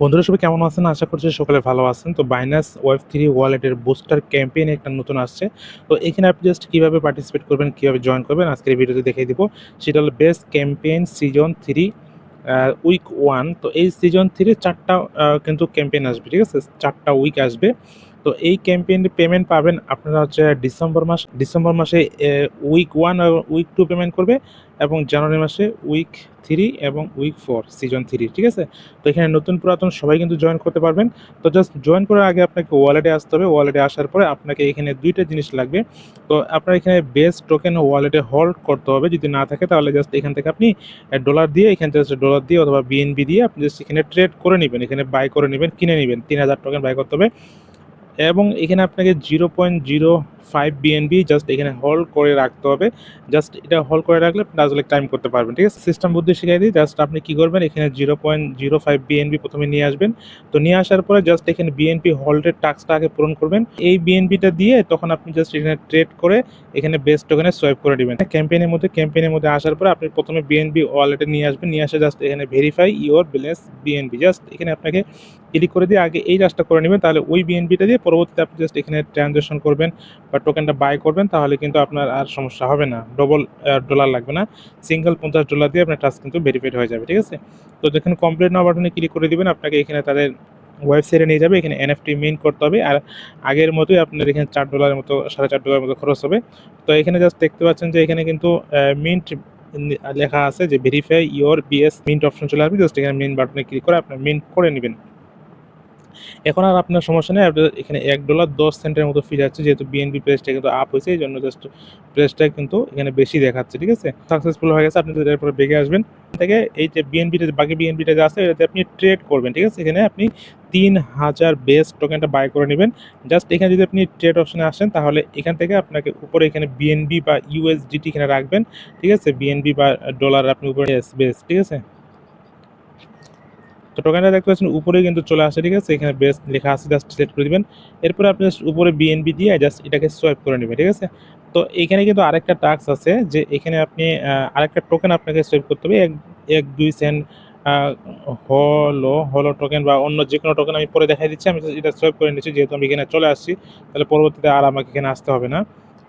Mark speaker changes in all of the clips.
Speaker 1: বন্ধুরা সবাই কেমন আছেন? আশা করছি সকালে ভালো আছেন। তো বাইনাস ওয়েব থ্রি ওয়ালেটের বুস্টার ক্যাম্পেইন একটা নতুন আসছে। তো এখানে আপনি জাস্ট কীভাবে পার্টিসিপেট করবেন, কীভাবে জয়েন করবেন, আজকের ভিডিওতে দেখিয়ে দিব। সেটা হলো best campaign season three week one তো এই সিজন থ্রি চারটা কিন্তু ক্যাম্পেইন আসবে, ঠিক আছে? চারটা উইক আসবে। তো এই ক্যাম্পেইনের পেমেন্ট পাবেন আপনারা হচ্ছে ডিসেম্বর মাস, ডিসেম্বর মাসে week one week two payment করবে এবং জানুয়ারি মাসে উইক থ্রি এবং উইক ফোর সিজন থ্রি ঠিক আছে? তো এখানে নতুন পুরাতন সবাই কিন্তু জয়েন করতে পারবেন। তো জাস্ট জয়েন করার আগে আপনাকে ওয়ালেটে আসতে হবে। ওয়ালেটে আসার পরে আপনাকে এখানে দুইটা জিনিস লাগবে। তো আপনার এখানে বেস টোকেন ওয়ালেটে হোল্ড করতে হবে। যদি না থাকে তাহলে জাস্ট এখান থেকে আপনি ডলার দিয়ে এখানে জাস্ট ডলার দিয়ে অথবা বিএনবি দিয়ে আপনি জাস্ট এখানে ট্রেড করে নেবেন। এখানে বাই করে নেবেন, কিনে নেবেন। তিন হাজার টোকেন বাই করতে হবে। এবং এখানে আপনাকে zero point zero five BNB just এখানে হোল্ড করে রাখতে হবে। জাস্ট এটা হোল্ড করে রাখলে আসলে টাইম করতে পারবেন, ঠিক আছে? সিস্টেম বুদ্ধি শিখাই দিই জাস্ট আপনি কি করবেন, এখানে zero point zero five BNB প্রথমে নিয়ে আসবেন। তো নিয়ে আসার পরে জাস্ট এখানে বিএনপি হোল্ডের টাস্কটা আগে পূরণ করবেন। এই বিএনপিটা দিয়ে তখন আপনি জাস্ট এখানে ট্রেড করে এখানে বেস্ট ওখানে সোয়াইপ করে দিবেন ক্যাম্পেইনের মধ্যে ক্যাম্পেইনের মধ্যে আসার পরে আপনি প্রথমে বিএনবি ওয়ালেটে নিয়ে আসবেন। নিয়ে আসে জাস্ট এখানে verify your balance BNB just এখানে আপনাকে ক্লিক করে দিয়ে আগে এই কাজটা করে নেবেন। তাহলে ওই বিএনপিটা দিয়ে পরবর্তীতে আপনি জাস্ট এখানে ট্রানজ্যাকশন করবেন। বা টোকেনটা বাই করবেন, তাহলে কিন্তু আপনার আর সমস্যা হবে না। ডবল ডলার লাগবে না। সিঙ্গেল পঞ্চাশ ডলার দিয়ে আপনার টাস্ক কিন্তু ভেরিফাইড হয়ে যাবে, ঠিক আছে? তো যখন কমপ্লিট নাও বাটনে ক্লিক করে দিবেন, আপনাকে এখানে তাদের ওয়েবসাইটে নিয়ে যাবে, এখানে এনএফটি মিন করতে হবে, আর আগের মতোই আপনার এখানে চার ডলারের মতো, সাড়ে চার ডলারের মতো খরচ হবে। তো এখানে জাস্ট দেখতে পাচ্ছেন যে এখানে কিন্তু মিন্ট লেখা আছে যে verify your BS mint option চলে আসবে জাস্ট এখানে মিন বাটনে ক্লিক করে আপনার মিন্ট করে নেবেন। এখন আর আপনার সমস্যা নেই এখানে এক ডলার দশ সেন্টের মতো ফি যাচ্ছে, যেহেতু বিএনপি প্রেসটা কিন্তু আপ হয়েছে, এই জন্য জাস্ট প্রেসটা কিন্তু এখানে বেশি দেখাচ্ছে, ঠিক আছে? সাকসেসফুল হয়ে গেছে, আপনি এরপরে বেগে আসবেন। থেকে এই যে বিএনপিটা বাকি বিএনপিটা যে আছে, এটাতে আপনি ট্রেড করবেন, ঠিক আছে? এখানে আপনি তিন হাজার বেস টোকেনটা বাই করে নেবেন। জাস্ট এখানে যদি আপনি ট্রেড অপশনে আসেন, তাহলে এখান থেকে আপনাকে উপরে এখানে বিএনবি বা ইউএসডিটি এখানে রাখবেন, ঠিক আছে? বিএনবি বা ডলার আপনি উপরে বেস ঠিক আছে? তো টোকেনটা দেখতে পাচ্ছেন, উপরে কিন্তু চলে আসে, ঠিক আছে? এখানে বেস্ট লেখা আছে জাস্ট সিলেক্ট করে দিবেন। এরপরে আপনি জাস্ট উপরে বিএনবি দিয়ে জাস্ট এটাকে সোয়াইপ করে নেবেন, ঠিক আছে? তো এখানে কিন্তু আরেকটা টাস্ক আছে যে এখানে আপনি আরেকটা টোকেন আপনাকে সোয়াইপ করতে হবে। এক এক, দুই সেন্ট হলো হলো টোকেন বা অন্য যে কোনো টোকেন আমি পরে দেখাই দিচ্ছি, আমি এটা সোয়াইপ করে নিচ্ছি, যেহেতু আমি এখানে চলে আসছি, তাহলে পরবর্তীতে আর আমাকে এখানে আসতে হবে না।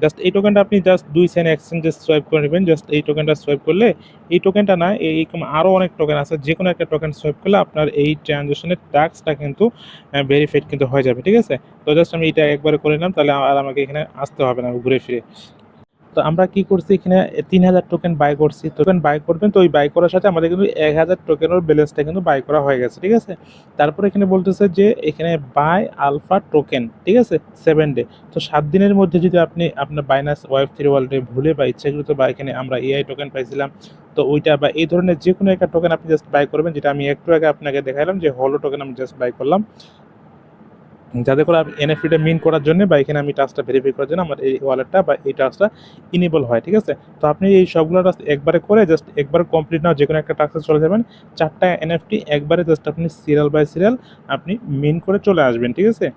Speaker 1: জাস্ট এই টোকেনটা আপনি জাস্ট দুই সেন্ট এক্সচেঞ্জে সোয়াইপ করে নেবেন। জাস্ট এই টোকেনটা সোয়াইপ করলে, এই টোকেনটা না এইরকম আরও অনেক টোকেন আছে। যে কোনো একটা টোকেন সোয়াইপ করলে আপনার এই ট্রানজ্যাকশনের ট্যাক্সটা কিন্তু ভেরিফাইড কিন্তু হয়ে যাবে, ঠিক আছে? তো জাস্ট আমি এটা একবারে করে নিলাম, তাহলে আর আমাকে এখানে আসতে হবে না, ঘুরে ফিরে। তো আমরা কি করছি এখানে? তিন হাজার টোকেন বাই করছি। টোকেন বাই করবেন তো ওই বাই করার সাথে আমাদের কিন্তু এক হাজার টোকেনের ব্যালেন্সটা কিন্তু বাই করা হয়ে গেছে, ঠিক আছে? তারপরে এখানে বলতেছে যে এখানে বাই আলফা টোকেন ঠিক আছে? সেভেন ডে তো সাত দিনের মধ্যে যদি আপনি আপনার বাইনাস ওয়েব থ্রি ওয়ার্ল্ডে ভুলে বা ইচ্ছাকৃত বা এখানে আমরা এআই টোকেন পাইছিলাম, তো ওইটা বা এই ধরনের যে কোনো একটা টোকেন আপনি জাস্ট বাই করবেন, যেটা আমি একটু আগে আপনাকে দেখালাম যে হলো টোকেন আমি জাস্ট বাই করলাম। যাতে করে এনএফটিটা মিন করার জন্য বা এখানে আমি টাস্কটা ভেরিফাই করার জন্য আমার এই ওয়ালেটটা বা এই টাস্কটা ইনেবল হয়, ঠিক আছে? তো আপনি এই সবগুলো টাস্ক একবারে করে জাস্ট একবার কমপ্লিট না যে কোনো একটা টাস্কে চলে যাবেন, চারটা এনএফটি একবারে জাস্ট আপনি সিরিয়াল বাই সিরিয়াল আপনি মিন করে চলে আসবেন, ঠিক আছে?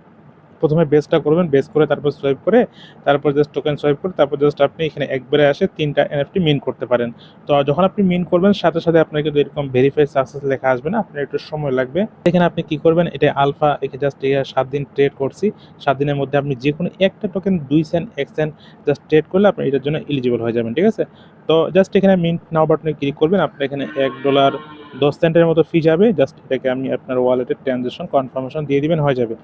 Speaker 1: প্রথমে বেসটা করবেন বেস করে তারপর সোয়াইপ করে, তারপর জাস্ট টোকেন সোয়াইপ করে, তারপর জাস্ট আপনি এখানে একবারে আসে তিনটা এনএফটি মিন করতে পারেন। তো যখন আপনি মিন করবেন, সাথে সাথে আপনার কিন্তু এরকম ভেরিফাই সাকসেস লেখা আসবে না, আপনার একটু সময় লাগবে। এখানে আপনি কি করবেন, এটা আলফা এখানে জাস্ট সাত দিন ট্রেড করছি, সাত দিনের মধ্যে আপনি যে কোনো একটা টোকেন দুই সেন্ট এক সেন্ট জাস্ট ট্রেড করলে আপনি এটার জন্য এলিজিবল হয়ে যাবেন, ঠিক আছে? তো জাস্ট এখানে মিন্ট নাও বাটনে ক্লিক করবেন আপনি এখানে এক ডলার দশ সেন্টের মতো ফি যাবে জাস্ট এটাকে আপনি আপনার ওয়ালেটের ট্রানজ্যাকশন কনফার্মেশন দিয়ে দিবেন, হয়ে যাবে।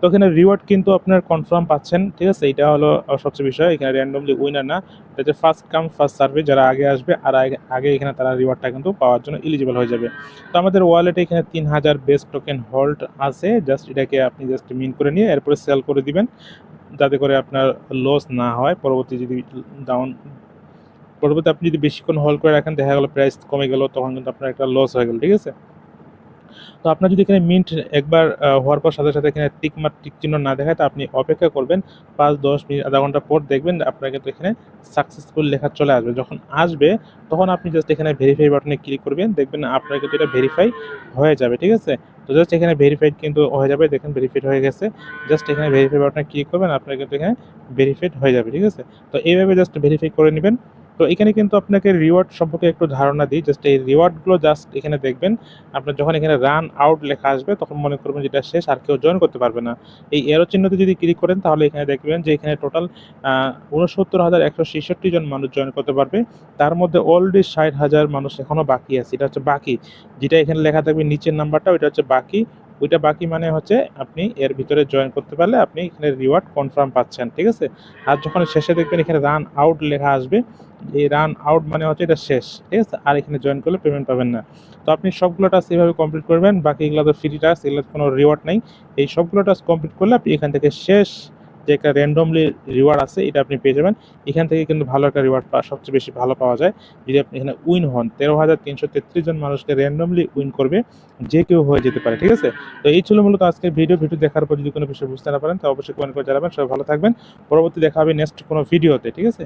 Speaker 1: তো এখানে রিওয়ার্ড কিন্তু আপনার কনফার্ম পাচ্ছেন, ঠিক আছে? এটা হলো সবচেয়ে বিষয়। এখানে র্যান্ডমলি উইনার না। এটা ফার্স্ট কাম ফার্স্ট সার্ভে যারা আগে আসবে, আর আগে- আগে এখানে তারা রিওয়ার্ডটা কিন্তু পাওয়ার জন্য এলিজিবল হয়ে যাবে। তো আমাদের ওয়ালেটে এখানে তিন হাজার বেস্ট টোকেন হোল্ড আছে। জাস্ট এটাকে আপনি জাস্ট মিন করে নিয়ে এরপরে সেল করে দিবেন। যাতে করে আপনার লস না হয়। পরবর্তী যদি ডাউন পরবর্তী আপনি যদি বেশিক্ষণ হোল্ড করে রাখেন, দেখা গেলো প্রাইস কমে গেল, তখন কিন্তু আপনার একটা লস হয়ে গেল, ঠিক আছে? তো আপনার যদি এখানে মিন্ট একবার হওয়ার পর সাথে সাথে এখানে টিক মার্ক টিক চিহ্ন না দেখায়, তো আপনি অপেক্ষা করবেন পাঁচ, দশ মিনিট, আধা ঘণ্টা পর দেখবেন আপনার কিন্তু এখানে সাকসেসফুল লেখা চলে আসবে। যখন আসবে, তখন আপনি জাস্ট এখানে ভেরিফাই বাটনে ক্লিক করবেন, দেখবেন আপনার কিন্তু এটা ভেরিফাই হয়ে যাবে, ঠিক আছে? তো জাস্ট এখানে ভেরিফাইড কিন্তু হয়ে যাবে, দেখেন ভেরিফাইড হয়ে গেছে। জাস্ট এখানে ভেরিফাই বাটনে ক্লিক করবেন, আপনার কিন্তু এখানে ভেরিফাইড হয়ে যাবে, ঠিক আছে? তো এইভাবে জাস্ট ভেরিফাই করে নেবেন। তো এখানে কিন্তু আপনাকে রিওয়ার্ড সম্পর্কে একটু ধারণা দিই। জাস্ট এই রিওয়ার্ডগুলো জাস্ট এখানে দেখবেন। আপনার যখন এখানে রান আউট লেখা আসবে, তখন মনে করবেন যেটা শেষ, আর কেউ জয়েন করতে পারবে না। এই এরো চিহ্নতে যদি ক্লিক করেন, তাহলে এখানে দেখবেন যে এখানে টোটাল উনসত্তর হাজার একশো ছেষট্টি জন মানুষ জয়েন করতে পারবে। তার মধ্যে অলরেডি ষাট হাজার মানুষ এখনও বাকি আছে। এটা হচ্ছে বাকি। যেটা এখানে লেখা থাকবে নিচের নাম্বারটা ওইটা হচ্ছে বাকি। ওইটা বাকি মানে হচ্ছে আপনি এর ভিতরে জয়েন করতে পারলে আপনি এখানে রিওয়ার্ড কনফার্ম পাচ্ছেন, ঠিক আছে? আর যখন শেষে দেখবেন এখানে রান আউট লেখা আসবে, এই রান আউট মানে হচ্ছে এটা শেষ, ঠিক আছে? আর এখানে জয়েন করলে পেমেন্ট পাবেন না। তো আপনি সবগুলো টাস্ক এইভাবে কমপ্লিট করবেন, বাকি এগুলো তো ফ্রি টাস্ক এগুলো কোনো রিওয়ার্ড নেই। এই সবগুলো টাস্ক কমপ্লিট করলে আপনি এখান থেকে শেষ যে একটা র্যান্ডমলি রিওয়ার্ড আছে, এটা আপনি পেয়ে যাবেন। এখান থেকে কিন্তু ভালো একটা রিওয়ার্ড সবচেয়ে বেশি ভালো পাওয়া যায়। যদি আপনি এখানে উইন হন, তেরো হাজার তিনশো তেত্রিশ জন মানুষকে র্যান্ডমলি উইন করবে, যে কেউ হয়ে যেতে পারে, ঠিক আছে? তো এই ছিল মূলত আজকের ভিডিও ভিডিও দেখার পর যদি কোনো বিষয় বুঝতে না পারেন তো অবশ্যই কমেন্ট করে জানাবেন। সবাই ভালো থাকবেন। পরবর্তী দেখা হবে নেক্সট কোনো ভিডিওতে ঠিক আছে?